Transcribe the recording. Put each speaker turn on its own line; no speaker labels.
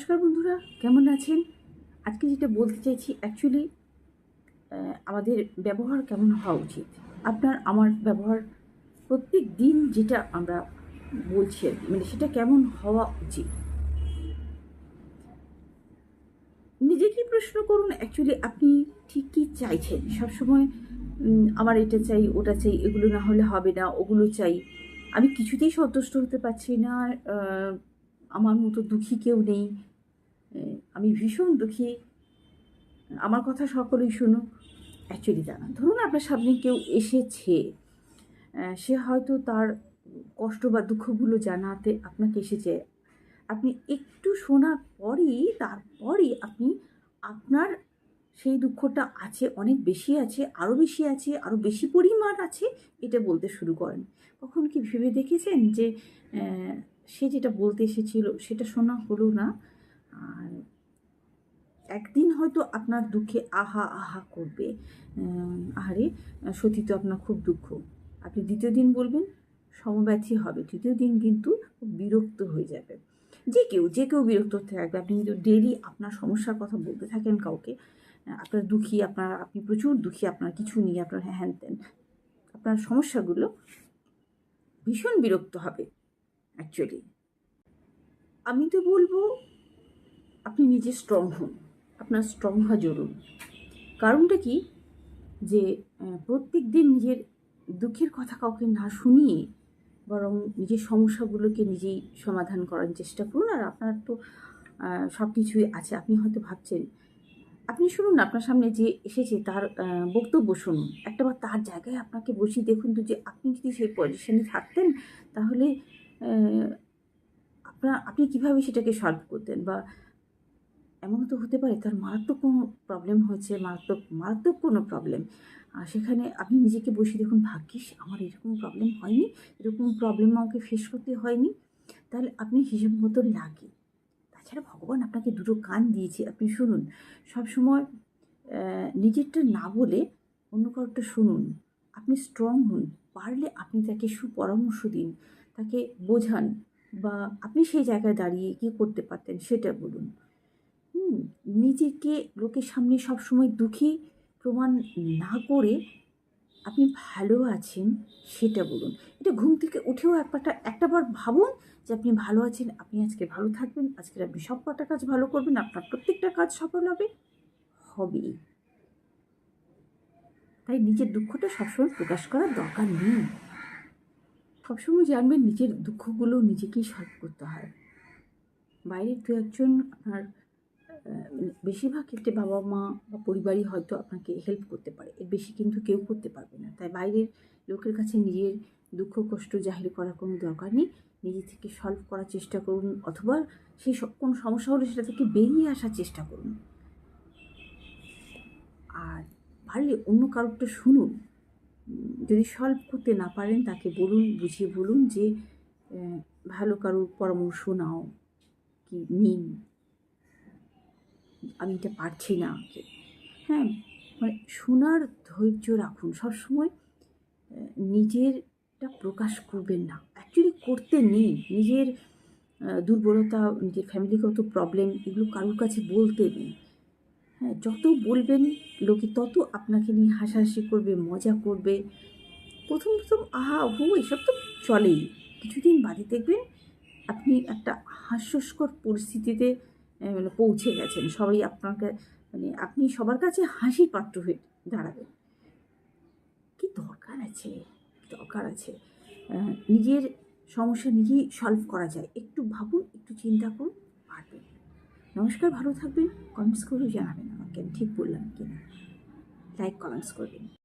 নমস্কার বন্ধুরা, কেমন আছেন? আজকে যেটা বলতে চাইছি অ্যাকচুয়ালি আমাদের ব্যবহার কেমন হওয়া উচিত? আপনার, আমার ব্যবহার প্রত্যেক দিন যেটা আমরা বলছি আর মানে সেটা কেমন হওয়া উচিত? নিজেকেই প্রশ্ন করুন অ্যাকচুয়ালি আপনি ঠিক কী চাইছেন? সবসময় আমার এটা চাই, ওটা চাই, এগুলো না হলে হবে না, ওগুলো চাই। আমি কিছুতেই সন্তুষ্ট হতে পারছি না আমার মতো দুঃখী কেউ নেই। আমি ভীষণ দুঃখী। আমার কথা সকলেই শুনুক। অ্যাকচুয়ালি জানা, ধরুন আপনার সামনে কেউ এসেছে সে হয়তো তার কষ্ট বা দুঃখগুলো জানাতে আপনাকে এসেছে। আপনি একটু শোনার পরই, তারপরই আপনি আপনার সেই দুঃখটা আছে, অনেক বেশি আছে আরও বেশি আছে আরও বেশি পরিমাণ আছে, এটা বলতে শুরু করেন। কখন কি ভেবে দেখেছেন যে সে যেটা বলতে এসেছিল, সেটা শোনা হলো না? আর একদিন হয়তো আপনার দুঃখে আহা আহা করবে। আহারে, সত্যি তো আপনার খুব দুঃখ। আপনি দ্বিতীয় দিন বলবেন, সমব্যথী হবে। তৃতীয় দিন কিন্তু বিরক্ত হয়ে যাবে। যে কেউ যে কেউ বিরক্ত হতে থাকবে। আপনি কিন্তু ডেলি আপনার সমস্যার কথা বলতে থাকেন কাউকে, আপনার দুঃখী, আপনার, আপনি প্রচুর দুঃখী, আপনার কিছু নিয়ে আপনার হ্যান ত্যান, আপনার সমস্যাগুলো ভীষণ বিরক্ত হবে অ্যাকচুয়ালি আমি তো বলব আপনি নিজে স্ট্রং হন। আপনার স্ট্রং হওয়া জরুরি। কারণটা কি? যে প্রত্যেক দিন নিজের দুঃখের কথা কাউকে না শুনিয়ে বরং নিজের সমস্যাগুলোকে নিজেই সমাধান করার চেষ্টা করুন। আর আপনার তো সব কিছুই আছে। আপনি হয়তো ভাবছেন, আপনি শুনুন আপনার সামনে যে এসেছে তার বক্তব্য শুনুন। একটাবার তার জায়গায় আপনাকে বসিয়ে দেখুন তো যে, আপনি যদি সেই পজিশনে থাকতেন, তাহলে আপনার, আপনি কীভাবে সেটাকে সলভ করতেন? বা এমন তো হতে পারে, তার মারাত্মক কোনো প্রবলেম হয়েছে, মারাত্মক মারাত্মক কোনো প্রবলেম আর সেখানে আপনি নিজেকে বসে দেখুন, ভাগ্যিস, আমার এরকম প্রবলেম হয়নি, এরকম প্রবলেম আমাকে ফেস করতে হয়নি। তাহলে আপনি হিসেব মতো লাগে। তাছাড়া ভগবান আপনাকে দুটো কান দিয়েছে। আপনি শুনুন, সবসময় নিজেরটা না বলে অন্য কারোরটা শুনুন। আপনি স্ট্রং হন, পারলে আপনি তাকে সুপরামর্শ দিন, তাকে বোঝান বা আপনি সেই জায়গায় দাঁড়িয়ে কী করতে পারতেন সেটা বলুন। নিজেকে লোকের সামনে সবসময় দুঃখী প্রমাণ না করে আপনি ভালো আছেন, সেটা বলুন। এটা ঘুম থেকে উঠেও একবারটা, একটাবার ভাবুন যে আপনি ভালো আছেন, আপনি আজকে ভালো থাকবেন, আজকে আপনি সব কটা কাজ ভালো করবেন, আপনার প্রত্যেকটা কাজ সফল হবে, হবেই। তাই নিজের দুঃখটা সবসময় প্রকাশ করার দরকার নেই। সবসময় জানবেন নিজের দুঃখগুলো নিজেকেই সলভ করতে হয়। বাইরের দু একজন আপনার বেশিরভাগ ক্ষেত্রে বাবা মা বা পরিবারই হয়তো আপনাকে হেল্প করতে পারে। এর বেশি কিন্তু কেউ করতে পারবে না। তাই বাইরের লোকের কাছে নিজের দুঃখ, কষ্ট জাহির করার কোনো দরকার নেই। নিজে থেকে সলভ করার চেষ্টা করুন অথবা সেই সব কোনো সমস্যা হলে সেটা থেকে বেরিয়ে আসার চেষ্টা করুন। আর পারলে অন্য কারোরটা শুনুন। যদি সলভ করতে না পারেন তাকে বলুন, বুঝিয়ে বলুন যে ভালো কারোর পরামর্শ নাও, কি নিন। আমি এটা পারছি না হ্যাঁ মানে শোনার ধৈর্য রাখুন। সবসময় নিজেরটা প্রকাশ করবেন না। অ্যাকচুয়ালি করতে নেই। নিজের দুর্বলতা, নিজের ফ্যামিলিগত প্রবলেম এগুলো কারোর কাছে বলতে নেই। হ্যাঁ যত বলবেন লোকে তত আপনাকে নিয়ে হাসাহাসি করবে, মজা করবে। প্রথম প্রথম, আহা, হু, এসব তো চলেই। কিছুদিন বাদে দেখবেন আপনি একটা হাস্যস্কর পরিস্থিতিতে মানে পৌঁছে গেছেন। সবাই আপনাকে মানে আপনি সবার কাছে হাসি পাত্র হয়ে দাঁড়াবেন। কি দরকার আছে? দরকার আছে? নিজের সমস্যা নিজেই সলভ করা যায়। একটু ভাবুন, একটু চিন্তা করুন, পারবেন। নমস্কার, ভালো থাকবেন। কমেন্টস করে জানাবেন আমাকে। আমি ঠিক বললাম কিনা? লাইক কমেন্টস করবেন।